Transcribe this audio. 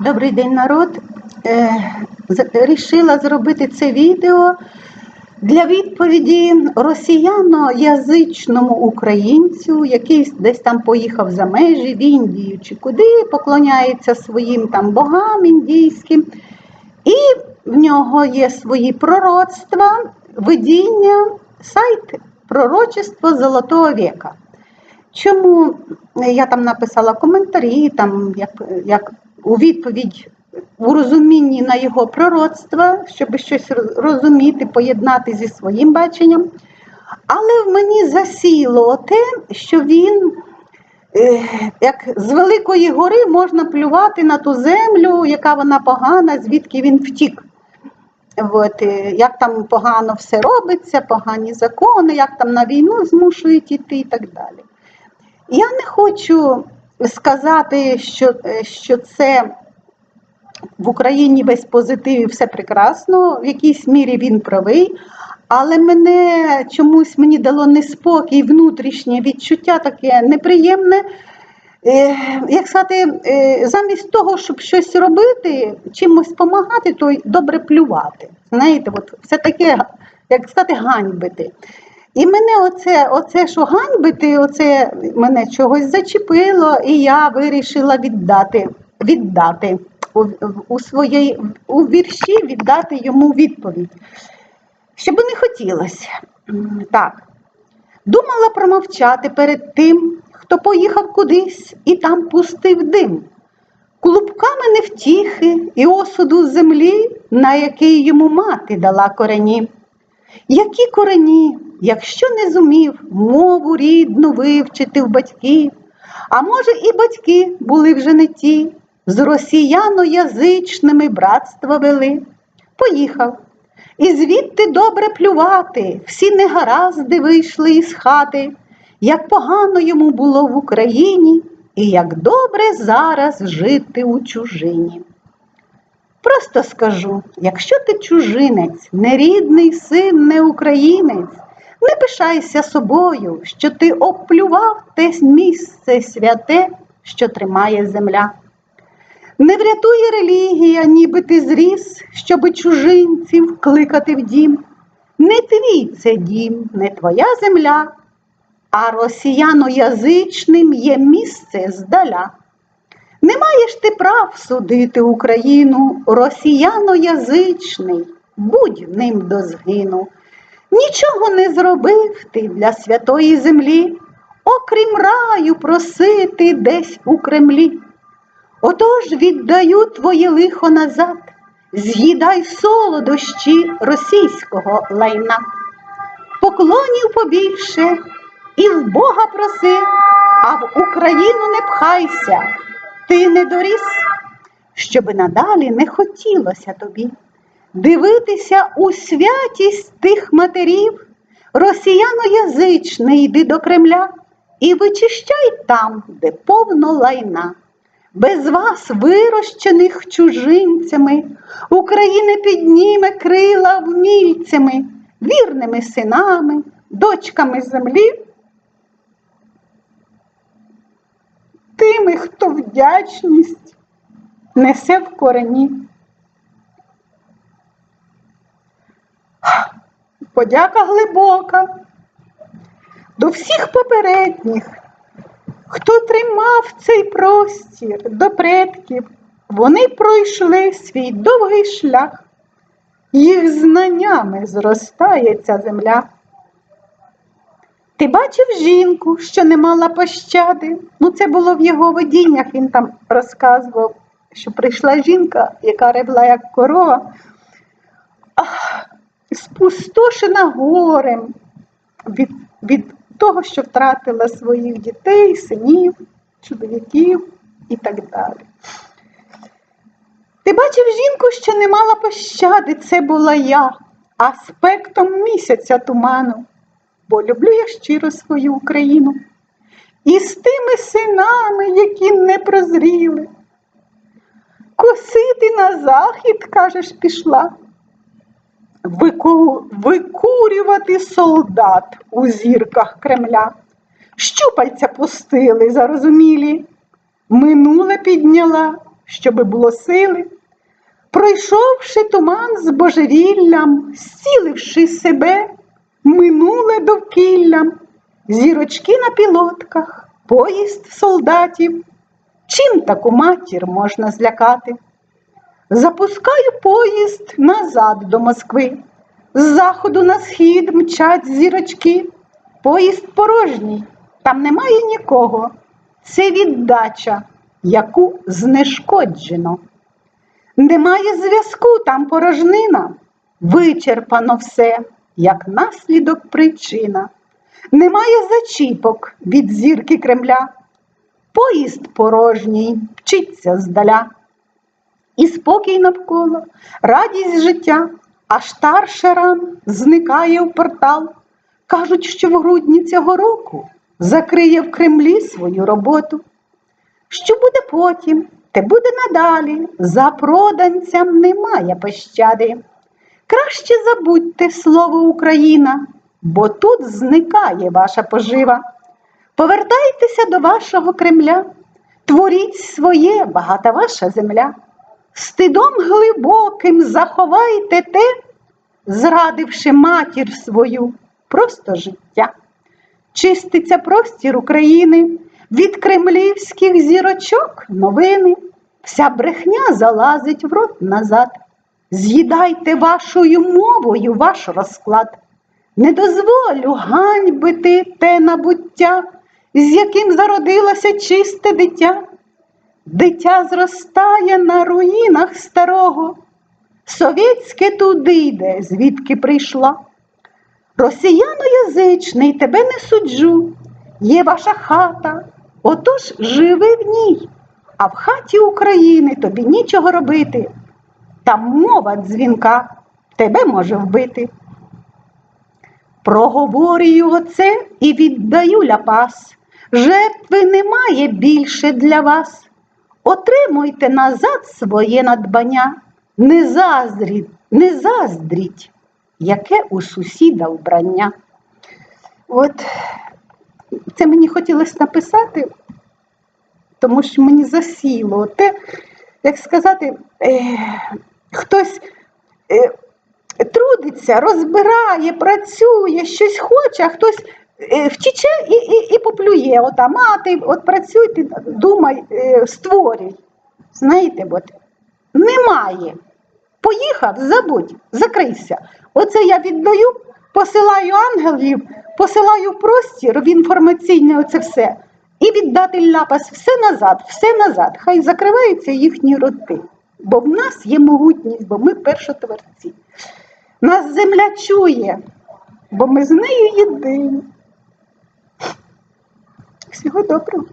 Добрий день, народ. Е, Рішила зробити це відео для відповіді росіяноязичному українцю, який десь там поїхав за межі в Індію чи куди, поклоняється своїм там богам індійським. І в нього є свої пророцтва, видіння, сайт пророчество Золотого віка. Чому я там написала коментарі, там як, як у відповідь у розумінні на його пророцтва, щоб щось розуміти, поєднати зі своїм баченням. Але в мені засіло те, що він, е, як з Великої гори можна плювати на ту землю, яка вона погана, звідки він втік. От, е, як там погано все робиться, погані закони, як там на війну змушують іти і так далі. Я не хочу сказати, що, е, що це в Україні весь позитив і все прекрасно, в якійсь мірі він правий, але мене чомусь мені дало неспокій, внутрішнє відчуття таке неприємне. Е, Як сказати, е, замість того, щоб щось робити, чимось допомагати, то добре плювати. Знаєте, от все таке, як сказати, ганьбити. І мене оце, оце, що ганьбити, оце мене чогось зачепило, і я вирішила віддати, віддати у, у своїй у вірші віддати йому відповідь. Щоб не хотілося. Так. Думала промовчати перед тим, хто поїхав кудись і там пустив дим. Клубками невтіхи і осуду землі, на який йому мати дала корені. Які корені, якщо не зумів мову рідну вивчити в батьків, а може, і батьки були вже не ті, з росіяноязичними братство вели. Поїхав. І звідти добре плювати, всі негаразди вийшли із хати, як погано йому було в Україні, і як добре зараз жити у чужині. Просто скажу, якщо ти чужинець, не рідний син, не українець, не пишайся собою, що ти оплював те місце святе, що тримає земля. Не врятує релігія, ніби ти зріс, щоби чужинців кликати в дім. Не твій це дім, не твоя земля, а росіяноязичним є місце здаля. Не маєш ти прав судити Україну, росіяноязичний, будь ним до згину. Нічого не зробив ти для святої землі, окрім раю просити десь у Кремлі. Отож віддаю твоє лихо назад, з'їдай солодощі російського лайна. Поклонів побільше і в Бога проси, а в Україну не пхайся, ти не доріс, щоби надалі не хотілося тобі дивитися у святість тих матерів, росіяноязичний йди до Кремля і вичищай там, де повно лайна. Без вас, вирощених чужинцями, Україна підніме крила вмільцями, вірними синами, дочками землі, тими, хто вдячність несе в корені. Подяка глибока до всіх попередніх, хто тримав цей простір до предків, вони пройшли свій довгий шлях, їх знаннями зростає ця земля. Ти бачив жінку, що не мала пощади? Ну, це було в його видіннях, він там розказував, що прийшла жінка, яка ревла як корова, ах, спустошена горем від, від того, що втратила своїх дітей, синів, чоловіків і так далі. Ти бачив жінку, що не мала пощади, це була я, аспектом місяця туману, бо люблю я щиро свою Україну. І з тими синами, які не прозріли. Косити на захід, кажеш, пішла. Вику... Викурювати солдат у зірках Кремля. Щупальця пустили, зарозумілі, минуле підняла, щоби було сили. Пройшовши туман з божевіллям, зціливши себе, минуле довкіллям, зірочки на пілотках, поїзд солдатів. Чим таку матір можна злякати? Запускаю поїзд назад до Москви. З заходу на схід мчать зірочки. Поїзд порожній, там немає нікого. Це віддача, яку знешкоджено. Немає зв'язку, там порожнина. Вичерпано все, як наслідок причина. Немає зачіпок від зірки Кремля. Поїзд порожній, вчиться здаля. І спокій навколо, радість життя, аж таршеран зникає в портал. Кажуть, що в грудні цього року закриє в Кремлі свою роботу. Що буде потім, те буде надалі, за проданцям немає пощади. Краще забудьте слово Україна, бо тут зникає ваша пожива. Повертайтеся до вашого Кремля, творіть своє, багата ваша земля. Стидом глибоким заховайте те, зрадивши матір свою, просто життя. Чиститься простір України від кремлівських зірочок новини. Вся брехня залазить в рот назад. З'їдайте вашою мовою ваш розклад. Не дозволю ганьбити те набуття, з яким зародилося чисте дитя. Дитя зростає на руїнах старого, совєтське туди йде, звідки прийшла. Росіяноязичний тебе не суджу, є ваша хата, отож живи в ній, а в хаті України тобі нічого робити. Там мова дзвінка тебе може вбити. Проговорюю оце і віддаю ляпас. Жертви немає більше для вас. Отримуйте назад своє надбання, не заздріть, не заздріть, яке у сусіда вбрання. От це мені хотілося написати, тому що мені засіло те, як сказати, е, хтось е, трудиться, розбирає, працює, щось хоче, а хтось е, втіче і, і, і поплює. От, а мати, от працюй, ти думай, е, створюй. Знаєте, от, немає. Поїхав, забудь, закрийся. Оце я віддаю, посилаю ангелів, посилаю простір, в інформаційне оце все. І віддати ляпас все назад, все назад. Хай закриваються їхні роти. Бо в нас є могутність, бо ми першотворці. Нас земля чує, бо ми з нею єдині. Всього доброго.